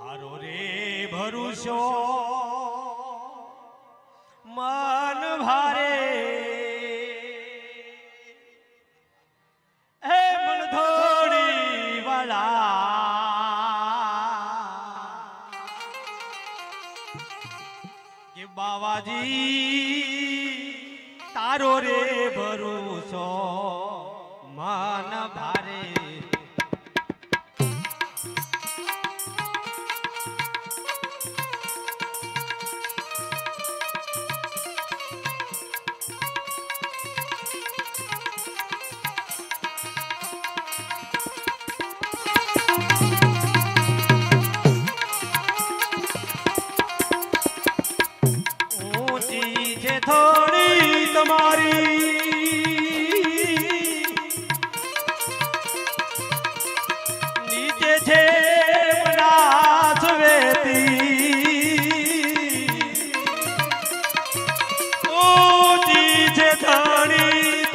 હારો રે ભરુષો મન ભારે. હે મન થોડી વાલા કે બાવાજી, તારો રે ભરોસો મન ભારે.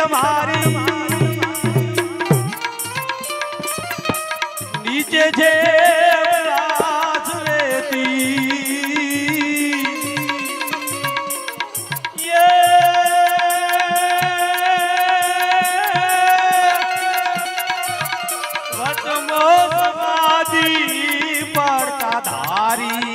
તમારી નીચે છે વચમો સમાધિ પડતા ધારી.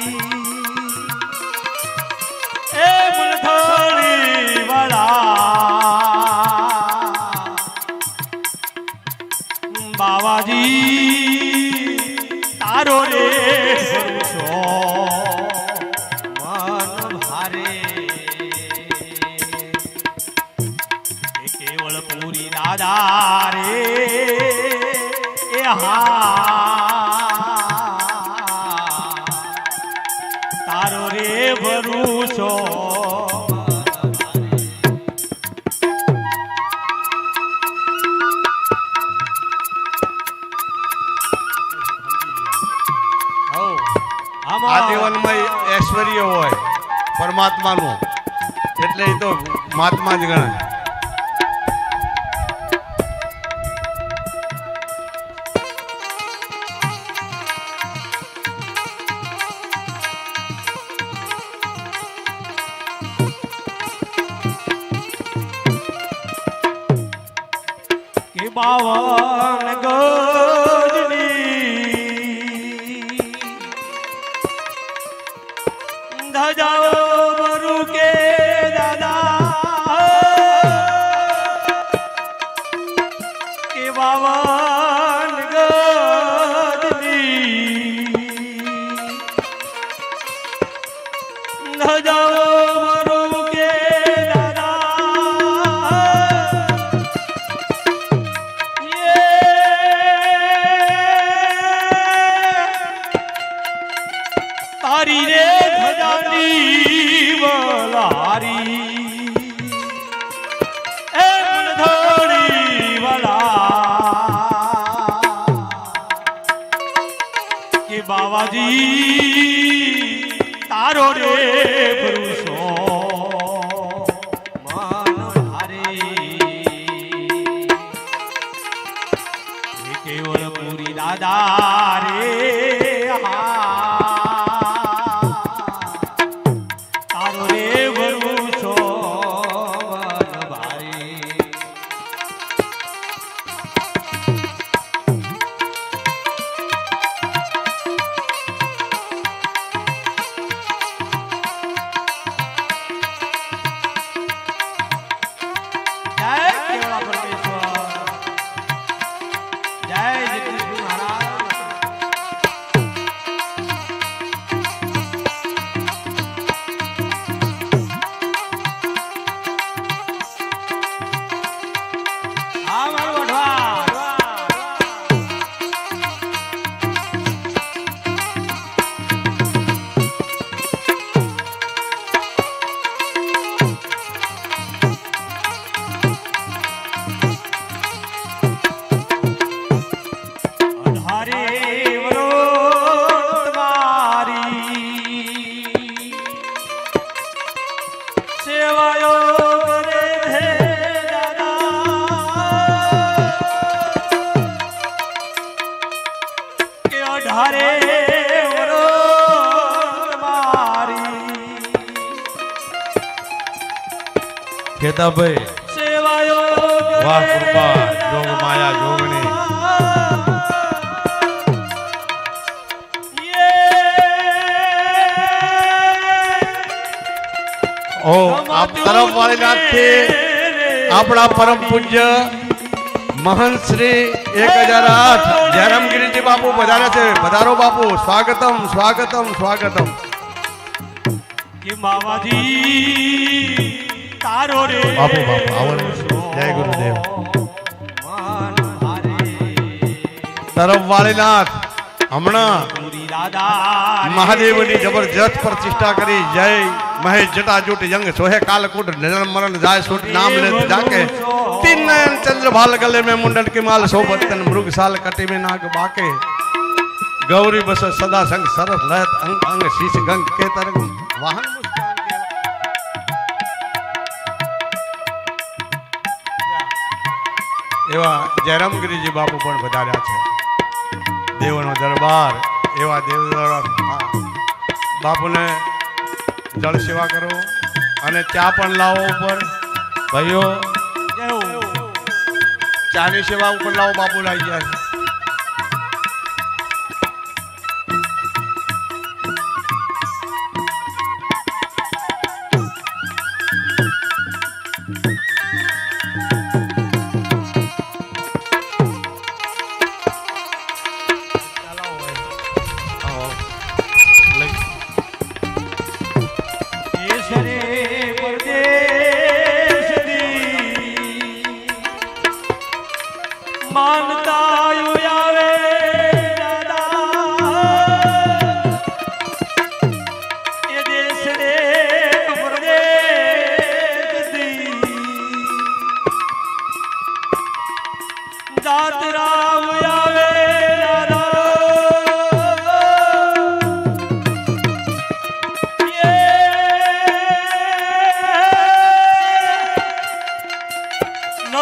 રે એ હા તારો રે ભરૂસો આ જીવનમાં ઐશ્વર્ય હોય, પરમાત્માનું. એટલે એ તો મહાત્મા જ ગણાય. કે બાવન ગજની. ધજાઓ બરુ કે દાદા. કે બાવન તારી રે ધજાની વલારી. એ મનધોરી વલા. કે બાવાજી તારો રે ભરોસો. કેવળ પૂરી દાદા રે. પ્રતાપભાઈ સેવાયો વાહ કૃપા જોગ માયા જોગણી ઓ આપ તરફ વાળીનાથથી આપણા પરમ પૂજ્ય મહંત શ્રી એક હજાર આઠ જયરામગીરીજી બાપુ પધારે છે પધારો બાપુ સ્વાગતમ સ્વાગતમ સ્વાગતમ કે બાવાજી તારો રે બાપુ, બાપુ, આવો ને. જય ગુરુદેવ. મન હારે. તરફ વાળીનાથ હમણાં પૂરી દાદા રે. મહાદેવની જબરજસ્ત પ્રતિષ્ઠા કરી જય મહેશ જટાજૂટ યંગ સોહે કાલકૂટ નિરન મરણ જાય સુટ નામ લેત જાકે तीन नयन चंद्र भाल गले में मुंडन की माल सोबतन मृग साल कटी में नाग बाके गौरी बस सदा संग सरस लहत अंग अंग शीश गंग के तरंग वाहन એવા જયરામગીરીજી બાપુ પણ વધાર્યા છે. દેવનો દરબાર, એવા દેવ બાપુને જળ સેવા કરો અને ચા પણ લાવો ઉપર. ભાઈઓ જય ચાની સેવા ઉપર લાવો, બાપુ ગયા છે.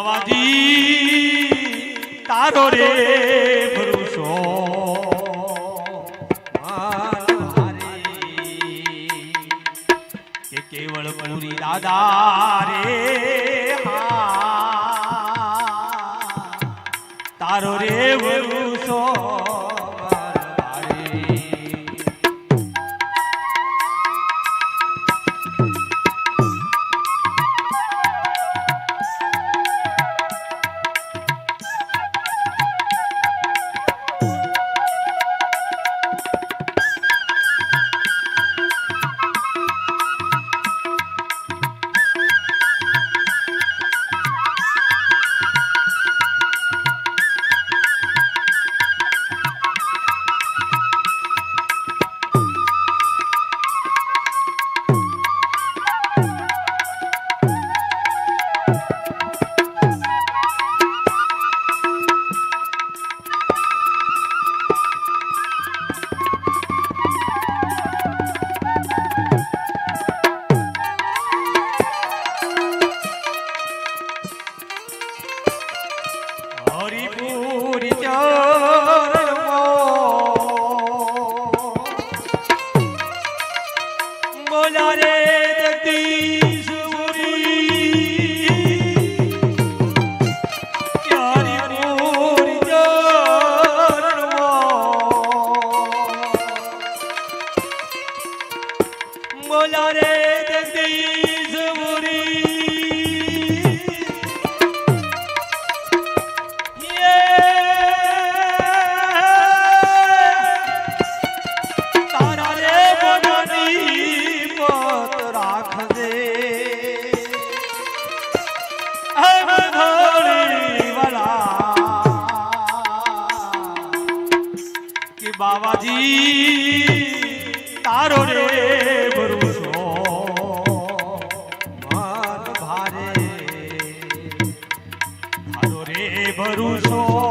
બાવાજી તારો રે ભરોસો. કે કેવળ પુરી દાદા રે તારો રે ભરોસો. બાવાજી તારો રે ભરોસો મન ભારે. તારો રે ભરોસો